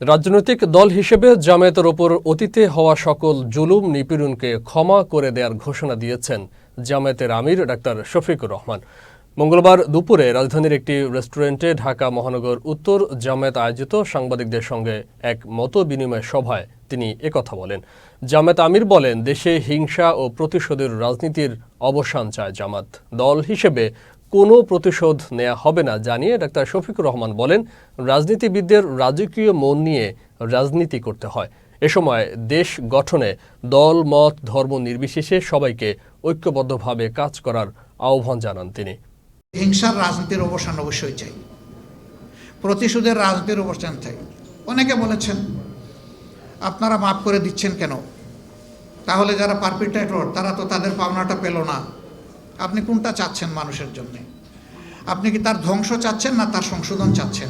রাজনৈতিক দল হিসেবে জামায়াতের ওপর অতীতে হওয়া সকল জুলুম নিপীড়নকে ক্ষমা করে দেওয়ার ঘোষণা দিয়েছেন জামায়াতের আমির ডাক্তার শফিকুর রহমান। মঙ্গলবার দুপুরে রাজধানীর একটি রেস্টুরেন্টে ঢাকা মহানগর উত্তর জামায়াত আয়োজিত সাংবাদিকদের সঙ্গে এক মত বিনিময় সভায় তিনি একথা বলেন। জামায়াত আমির বলেন, দেশে হিংসা ও প্রতিশোধের রাজনীতির অবসান চায় জামাত দল হিসেবে কোনো প্রতিশোধ নেওয়া হবে না জানিয়ে ডাক্তার শফিকুর রহমান বলেন, রাজনীতিবিদদের রাজকীয় মন নিয়ে রাজনীতি করতে হয়। এ সময় দেশ গঠনে দল, মত, ধর্ম নির্বিশেষে সবাইকে ঐক্যবদ্ধভাবে কাজ করার আহ্বান জানান তিনি। হিংসার রাজনীতির অবসান অবশ্যই চাই। প্রতিশোধের রাজনীতির অবসান চাই। অনেকে বলেছেন, আপনারা মাফ করে দিচ্ছেন কেন? তাহলে যারা পারপিটেটর তারা তো তাদের পাওনাটা পেল না। আপনি কোনটা চাচ্ছেন মানুষের জন্যে? আপনি কি তার ধ্বংস চাচ্ছেন না তার সংশোধন চাচ্ছেন?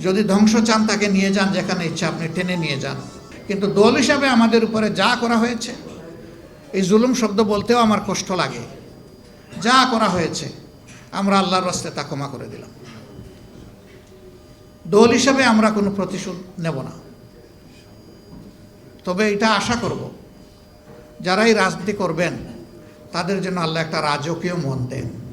যদি ধ্বংস চান, তাকে নিয়ে যান যেখানে ইচ্ছা, আপনি টেনে নিয়ে যান। কিন্তু দল হিসাবে আমাদের উপরে যা করা হয়েছে, এই জুলুম শব্দ বলতেও আমার কষ্ট লাগে। যা করা হয়েছে, আমরা আল্লাহর রাস্তে তা ক্ষমা করে দিলাম। দল হিসাবে আমরা কোনো প্রতিশোধ নেব না। তবে এটা আশা করব যারাই রাজনীতি করবেন তাদের জন্য আল্লাহ একটা রাজকীয় মন দেন।